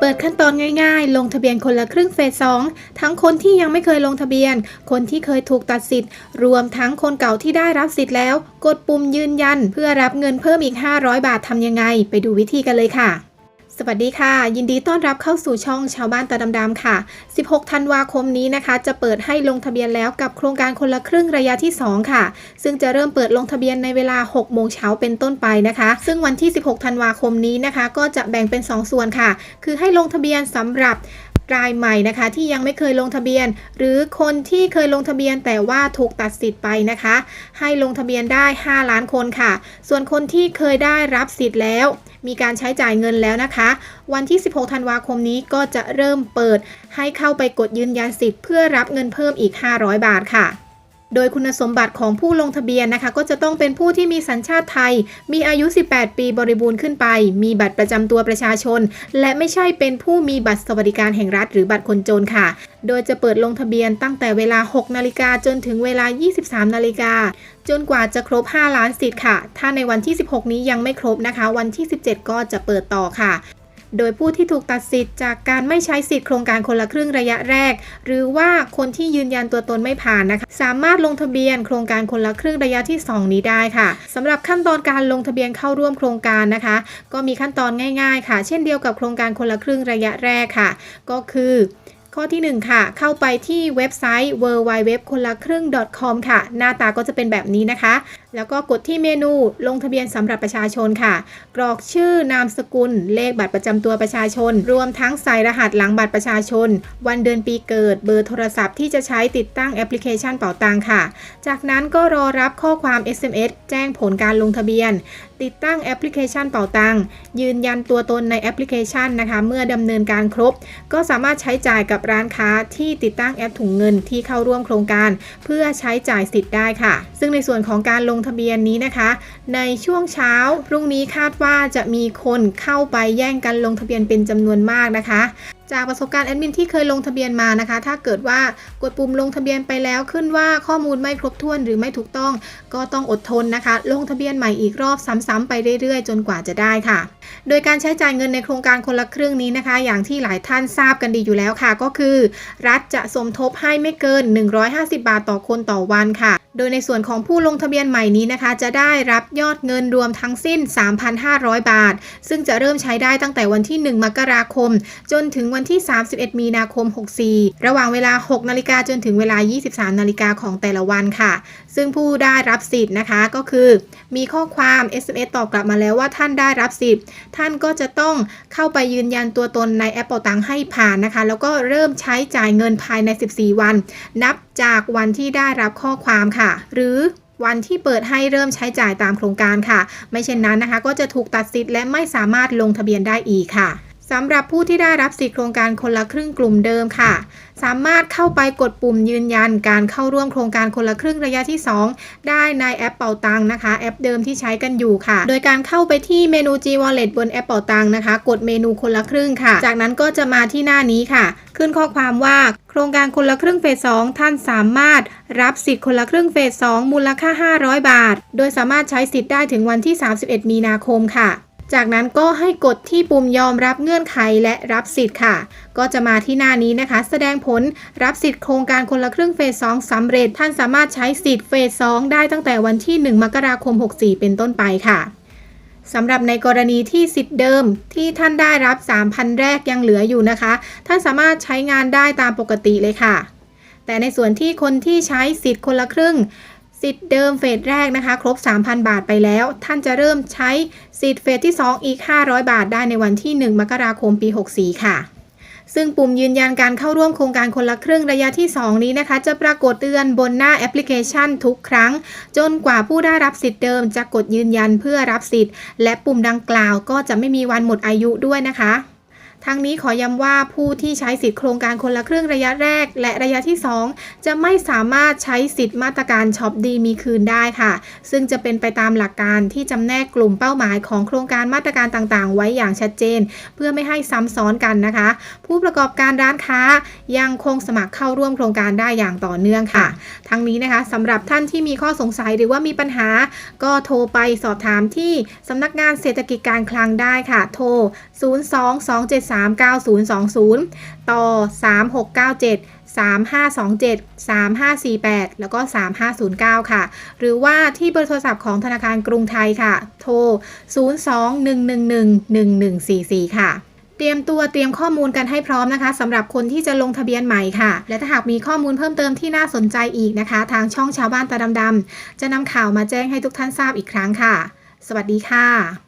เปิดขั้นตอนง่ายๆ ลงทะเบียนคนละครึ่งเฟส 2 ทั้งคนที่ยังไม่เคยลงทะเบียน คนที่เคยถูกตัดสิทธิ์ รวมทั้งคนเก่าที่ได้รับสิทธิ์แล้ว กดปุ่มยืนยัน เพื่อรับเงินเพิ่มอีก 500 บาททำยังไง ไปดูวิธีกันเลยค่ะ สวัสดีค่ะ ยินดีต้อนรับเข้าสู่ช่องชาวบ้านตาดำๆค่ะ 16 ธันวาคมนี้นะคะ จะเปิดให้ลงทะเบียนแล้วกับโครงการคนละครึ่งระยะที่ 2 ค่ะ ซึ่งจะเริ่มเปิดลงทะเบียนในเวลา 6 โมงเช้าเป็นต้นไปนะคะ ซึ่งวันที่ 16 ธันวาคมนี้นะคะ ก็จะแบ่งเป็น 2 ส่วนค่ะ คือให้ลงทะเบียนสำหรับ รายใหม่นะคะ ที่ยังไม่เคยลงทะเบียน หรือคนที่เคยลงทะเบียนแต่ว่าถูกตัดสิทธิ์ไปนะคะ ให้ลงทะเบียนได้ 5 ล้านคนค่ะ ส่วนคนที่เคยได้รับสิทธิ์แล้ว มีการใช้จ่ายเงินแล้วนะคะ วันที่ 16 ธันวาคมนี้ก็จะเริ่มเปิด ให้เข้าไปกดยืนยันสิทธิ์เพื่อรับเงินเพิ่มอีก 500 บาทค่ะ โดยคุณสมบัติของผู้ลงทะเบียนนะคะ ก็จะต้องเป็นผู้ที่มีสัญชาติไทย มีอายุ 18 ปีบริบูรณ์ขึ้นไป มีบัตรประจำตัวประชาชน และไม่ใช่เป็นผู้มีบัตรสวัสดิการแห่งรัฐหรือบัตรคนจนค่ะ โดยจะเปิดลงทะเบียนตั้งแต่เวลา 6 นาฬิกาจนถึงเวลา 23 นาฬิกาจนกว่าจะครบ 5 ล้านสิทธิ์ค่ะ ถ้าในวันที่ 16 นี้ยังไม่ครบนะคะ วันที่ 17 ก็จะเปิดต่อค่ะ โดยผู้ที่ถูกตัดสิทธิ์จากการไม่ใช้สิทธิ์โครงการคนละครึ่งระยะแรก หรือว่าคนที่ยืนยันตัวตนไม่ผ่านนะคะ สามารถลงทะเบียนโครงการคนละครึ่งระยะที่ 2 นี้ได้ค่ะสำหรับขั้นตอนการลงทะเบียนเข้าร่วมโครงการนะคะ ก็มีขั้นตอนง่ายๆ ค่ะ เช่นเดียวกับโครงการคนละครึ่งระยะแรกค่ะ ก็คือข้อที่ 1 ค่ะ เข้าไปที่เว็บไซต์ w w w คนละครึ่ง .com ค่ะ หน้าตาก็จะเป็นแบบนี้นะคะแล้วก็กดที่เมนูลงทะเบียนสำหรับประชาชนค่ะ กรอกชื่อนามสกุล เลขบัตรประจำตัวประชาชน รวมทั้งใส่รหัสหลังบัตรประชาชน วันเดือนปีเกิด เบอร์โทรศัพท์ที่จะใช้ติดตั้งแอปพลิเคชันเป๋าตังค่ะ จากนั้นก็รอรับข้อความ SMS แจ้งผลการลงทะเบียน ติดตั้งแอปพลิเคชันเป๋าตังยืนยันตัวตนในแอปพลิเคชันนะคะ เมื่อดำเนินการครบ ก็สามารถใช้จ่ายกับร้านค้าที่ติดตั้งแอปถุงเงินที่เข้าร่วมโครงการ เพื่อใช้จ่ายสิทธิ์ได้ค่ะ ซึ่งในส่วนของการลงงทะเบียนนี้นะคะ ในช่วงเช้าพรุ่งนี้คาดว่าจะมีคนเข้าไปแย่งกันลงทะเบียนเป็นจำนวนมากนะคะ จากประสบการณ์แอดมินที่เคยลงทะเบียนมานะคะ ถ้าเกิดว่ากดปุ่มลงทะเบียนไปแล้วขึ้นว่าข้อมูลไม่ครบถ้วนหรือไม่ถูกต้อง ก็ต้องอดทนนะคะ ลงทะเบียนใหม่อีกรอบซ้ำๆไปเรื่อยๆ จนกว่าจะได้ค่ะ โดยการใช้จ่ายเงินในโครงการคนละครึ่งนี้นะคะ อย่างที่หลายท่านทราบกันดีอยู่แล้วค่ะ ก็คือ รัฐจะสมทบให้ไม่เกิน 150 บาทต่อคนต่อวันค่ะ โดยในส่วนของผู้ลงทะเบียนใหม่นี้นะคะ จะได้รับยอดเงินรวมทั้งสิ้น 3,500 บาท ซึ่งจะเริ่มใช้ได้ตั้งแต่วันที่ 1 มกราคม จนถึงวันที่ 31 มีนาคม 64 ระหว่างเวลา 6 นาฬิกาจนถึงเวลา 23 นาฬิกาของแต่ละวันค่ะซึ่งผู้ได้รับสิทธิ์นะคะก็คือ มีข้อความ SMS ตอบกลับมาแล้วว่าท่านได้รับสิทธิ์ ท่านก็จะต้องเข้าไปยืนยันตัวตนในแอปเป่าตังให้ผ่านนะคะ แล้วก็เริ่มใช้จ่ายเงินภายใน 14 วัน นับจากวันที่ได้รับข้อความค่ะ หรือวันที่เปิดให้เริ่มใช้จ่ายตามโครงการค่ะ ไม่เช่นนั้นนะคะ ก็จะถูกตัดสิทธิ์และไม่สามารถลงทะเบียนได้อีกค่ะ สำหรับผู้ที่ได้รับสิทธิโครงการคนละครึ่งกลุ่มเดิมค่ะ สามารถเข้าไปกดปุ่มยืนยันการเข้าร่วมโครงการคนละครึ่งระยะที่ 2 ได้ในแอปเป่าตังนะคะ แอปเดิมที่ใช้กันอยู่ค่ะ โดยการเข้าไปที่เมนู G Wallet บนแอปเป่าตังนะคะ กดเมนูคนละครึ่งค่ะ จากนั้นก็จะมาที่หน้านี้ค่ะ ขึ้นข้อความว่าโครงการคนละครึ่งเฟส 2 ท่านสามารถรับสิทธิ์คนละครึ่งเฟส 2 มูลค่า 500 บาท โดยสามารถใช้สิทธิ์ได้ถึงวันที่ 31 มีนาคมค่ะ จากนั้นก็ให้กดที่ปุ่มยอมรับเงื่อนไขและรับสิทธิ์ค่ะ ก็จะมาที่หน้านี้นะคะ แสดงผลรับสิทธิ์โครงการคนละครึ่งเฟส2สำเร็จ ท่านสามารถใช้สิทธิ์เฟส2ได้ตั้งแต่วันที่ 1 มกราคม 64 เป็นต้นไปค่ะสำหรับในกรณีที่สิทธิ์เดิมที่ท่านได้รับ 3,000 แรกยังเหลืออยู่นะคะ ท่านสามารถใช้งานได้ตามปกติเลยค่ะ แต่ในส่วนที่คนที่ใช้สิทธิ์คนละครึ่ง สิทธิ์เดิมเฟสแรกนะคะ ครบ 3,000 บาทไปแล้ว ท่านจะเริ่มใช้สิทธิ์เฟสที่ 2 อีก 500 บาทได้ในวันที่ 1 มกราคมปี 64 ค่ะ ซึ่งปุ่มยืนยันการเข้าร่วมโครงการคนละครึ่งระยะที่ 2 นี้นะคะ จะปรากฏเตือนบนหน้าแอปพลิเคชันทุกครั้ง จนกว่าผู้ได้รับสิทธิ์เดิมจะกดยืนยันเพื่อรับสิทธิ์ และปุ่มดังกล่าวก็จะไม่มีวันหมดอายุด้วยนะคะ ทั้งนี้ขอย้ำว่าผู้ที่ใช้สิทธิโครงการคนละครึ่งระยะแรก และระยะที่ 2 จะไม่สามารถใช้สิทธิ์มาตรการช็อปดีมีคืนได้ค่ะ ซึ่งจะเป็นไปตามหลักการที่จำแนกกลุ่มเป้าหมายของโครงการมาตรการต่างๆ ไว้อย่างชัดเจน เพื่อไม่ให้ซ้ำซ้อนกันนะคะ ผู้ประกอบการร้านค้ายังคงสมัครเข้าร่วมโครงการได้อย่างต่อเนื่องค่ะ ทั้งนี้นะคะสำหรับท่านที่มีข้อสงสัยหรือว่ามีปัญหา ก็โทรไปสอบถามที่สำนักงานเศรษฐกิจการคลังได้ค่ะ โทร 0 2 2 7 39020 ต่อ 3697 3527 3548 แล้วก็ 3509 ค่ะ หรือว่าที่เบอร์โทรศัพท์ของธนาคารกรุงไทยค่ะ โทร 02-111-1144 ค่ะเตรียมตัวเตรียมข้อมูลกันให้พร้อมนะคะสำหรับคนที่จะลงทะเบียนใหม่ค่ะ และถ้าหากมีข้อมูลเพิ่มเติมที่น่าสนใจอีกนะคะ ทางช่องชาวบ้านตาดำๆจะนำข่าวมาแจ้งให้ทุกท่านทราบอีกครั้งค่ะ สวัสดีค่ะ